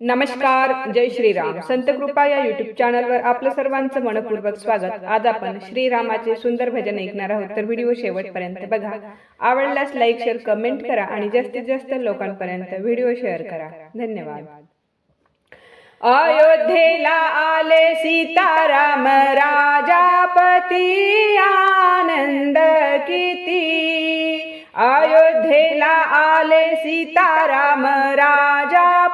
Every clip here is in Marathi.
नमस्कार जय श्रीराम. संत कृपा या युट्यूब चॅनलवर आपलं सर्वांचं मनपूर्वक स्वागत. आज आपण श्रीरामाचे सुंदर भजन ऐकणार आहोत. तर व्हिडिओ शेवटपर्यंत बघा. आवडल्यास लाईक शेअर कमेंट करा आणि जास्तीत जास्त लोकांपर्यंत व्हिडिओ शेअर करा. धन्यवाद. अयोध्येला आले सीताराम राजापती आनंद किती? अयोध्येला आले सीताराम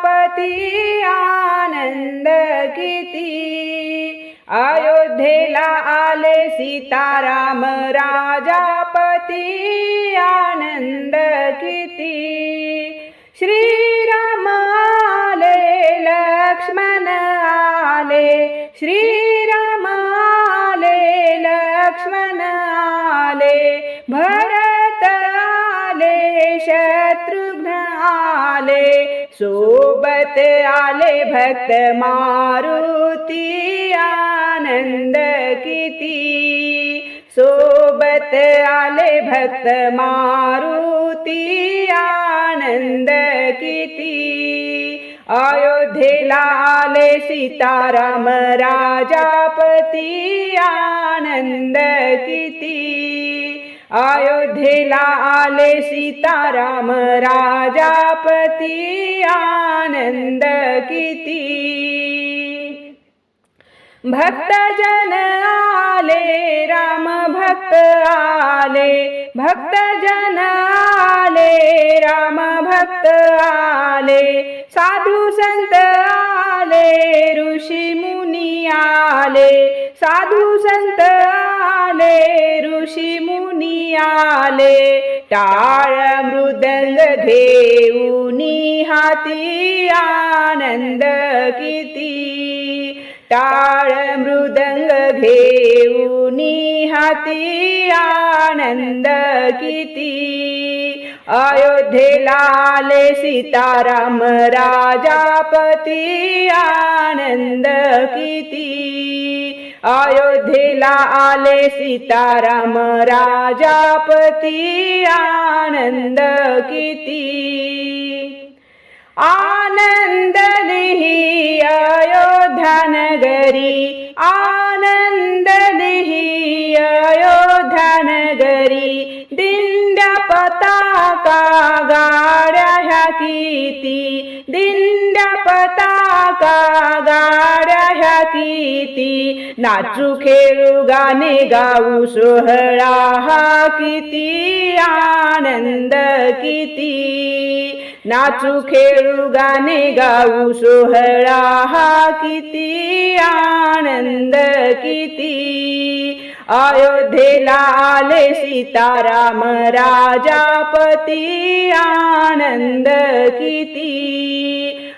पती आनंद किती अयोध्येला आले सीताराम राजापती आनंद किती श्रीराम आले लक्ष्मण आले. श्रीराम आले लक्ष्मण आले. भरत आले शत्रुघ्न आले. आले भक्त मारुती आनंद किती सोबत आले भक्त मारुती आनंद किती अयोध्येला आले सीताराम राजापती आनंद किती अयोध्येला आले सीताराम राजापती आनंद किती? भक्तजन आले राम भक्त आले भक्तजन आले राम भक्त आले साधू संत आले आले साधू संत आले ऋषी मुनी आले टाळ मृदंग घेऊनी हाती आनंद किती. टाळ मृदंग घेऊन हाती आनंद किती? अयोध्येला आले सीताराम राजापती आनंद किती? अयोध्येला आले सीताराम राजापती आनंद किती? आनंद लिही नगरी आनंद लिही अयोध्या नगरी दिंड्या पताका गाड्या ह्या किती? दिंड्या पताका गाड्या किती नाचू खेळू गाणे गाऊ सोहळा हा किती आनंद किती। नाचू खेळू गाणे गाऊ सोहळा हा किती आनंद किती। अयोध्येला आले सीताराम राजापती आनंद किती।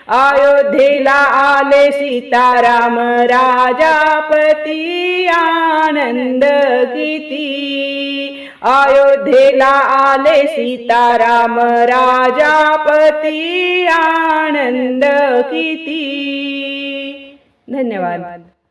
अयोध्येला आले सीताराम राजापती आनंद किती अयोध्येला आले सीताराम राजापती आनंद किती धन्यवाद.